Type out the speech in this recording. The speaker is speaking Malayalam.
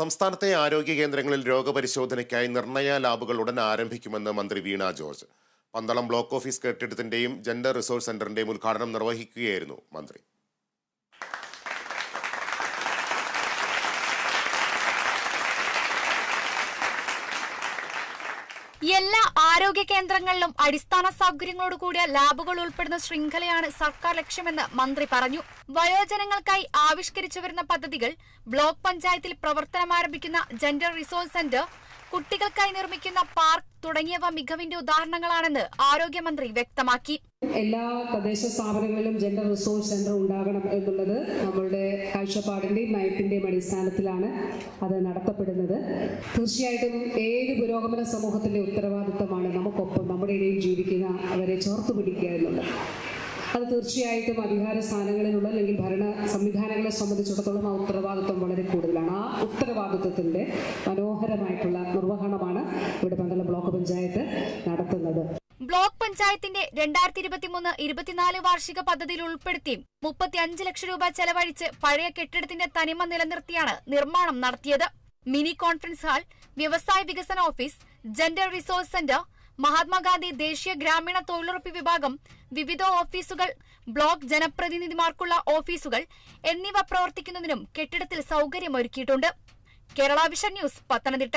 സംസ്ഥാനത്തെ ആരോഗ്യ കേന്ദ്രങ്ങളിൽ രോഗപരിശോധനയ്ക്കായി നിർണയ ലാബുകൾ ഉടൻ ആരംഭിക്കുമെന്ന് മന്ത്രി വീണ ജോർജ്. പന്തളം ബ്ലോക്ക് ഓഫീസ് കെട്ടിടത്തിന്റെയും ജെൻഡർ റിസോഴ്സ് സെന്ററിന്റെയും ഉദ്ഘാടനം നിർവഹിക്കുകയായിരുന്നു മന്ത്രി. എല്ലാ ആരോഗ്യ കേന്ദ്രങ്ങളിലും അടിസ്ഥാന സൗകര്യങ്ങളോട് കൂടിയ ലാബുകൾ ഉൾപ്പെടുന്ന ശൃംഖലയാണ് സർക്കാർ ലക്ഷ്യമെന്ന് മന്ത്രി പറഞ്ഞു. വയോജനങ്ങൾക്കായി ആവിഷ്കരിച്ചു വരുന്ന പദ്ധതികൾ ബ്ലോക്ക് പഞ്ചായത്തിൽ പ്രവർത്തനമാരംഭിക്കുന്ന ജെൻഡർ റിസോഴ്സ് സെന്റർ കുട്ടികൾക്കായി നിർമ്മിക്കുന്ന പാർക്ക് തുടങ്ങിയവ മികവിന്റെ ഉദാഹരണങ്ങളാണെന്ന് ആരോഗ്യമന്ത്രി വ്യക്തമാക്കി. എല്ലാ തദ്ദേശ സ്ഥാപനങ്ങളിലും ജെൻഡർ റിസോഴ്സ് സെന്റർ ഉണ്ടാകണം എന്നുള്ളത് നമ്മളുടെ കാഴ്ചപ്പാടിന്റെയും നയത്തിന്റെയും അടിസ്ഥാനത്തിലാണ് അത് നടത്തപ്പെടുന്നത്. തീർച്ചയായിട്ടും ഏത് പുരോഗമന സമൂഹത്തിന്റെ ഉത്തരവാദിത്തമാണ് നമുക്കൊപ്പം നമ്മുടെ ഇടയിൽ ജീവിക്കുന്ന അവരെ ചേർത്ത് പിടിക്കുക എന്നുള്ളത്. അത് തീർച്ചയായിട്ടും അധികാര സ്ഥാനങ്ങളിലുള്ള അല്ലെങ്കിൽ ഭരണ സംവിധാനങ്ങളെ സംബന്ധിച്ചിടത്തോളം ആ ഉത്തരവാദിത്വം വളരെ കൂടുതലാണ്. ആ ഉത്തരവാദിത്വത്തിന്റെ മനോഹരമായിട്ടുള്ള നിർവഹണമാണ് ഇവിടെ പന്തളം ബ്ലോക്ക് പഞ്ചായത്ത് നടത്തുന്നത്. ബ്ലോക്ക് പഞ്ചായത്തിന്റെ രണ്ടായിരത്തി ഇരുപത്തിമൂന്ന് ഇരുപത്തിനാല് വാർഷിക പദ്ധതിയിൽ ഉൾപ്പെടുത്തി മുപ്പത്തിയഞ്ച് ലക്ഷം രൂപ ചെലവഴിച്ച് പഴയ കെട്ടിടത്തിന്റെ തനിമ നിലനിർത്തിയാണ് നിർമ്മാണം നടത്തിയത്. മിനി കോൺഫറൻസ് ഹാൾ വ്യവസായ വികസന office gender resource centre Mahatma Gandhi ദേശീയ ഗ്രാമീണ തൊഴിലുറപ്പ് വിഭാഗം വിവിധ ഓഫീസുകൾ ബ്ലോക്ക് ജനപ്രതിനിധിമാർക്കുള്ള ഓഫീസുകൾ എന്നിവ പ്രവർത്തിക്കുന്നതിനും കെട്ടിടത്തിൽ സൗകര്യമൊരുക്കിയിട്ടുണ്ട്. Kerala vision news Pathanamthitta.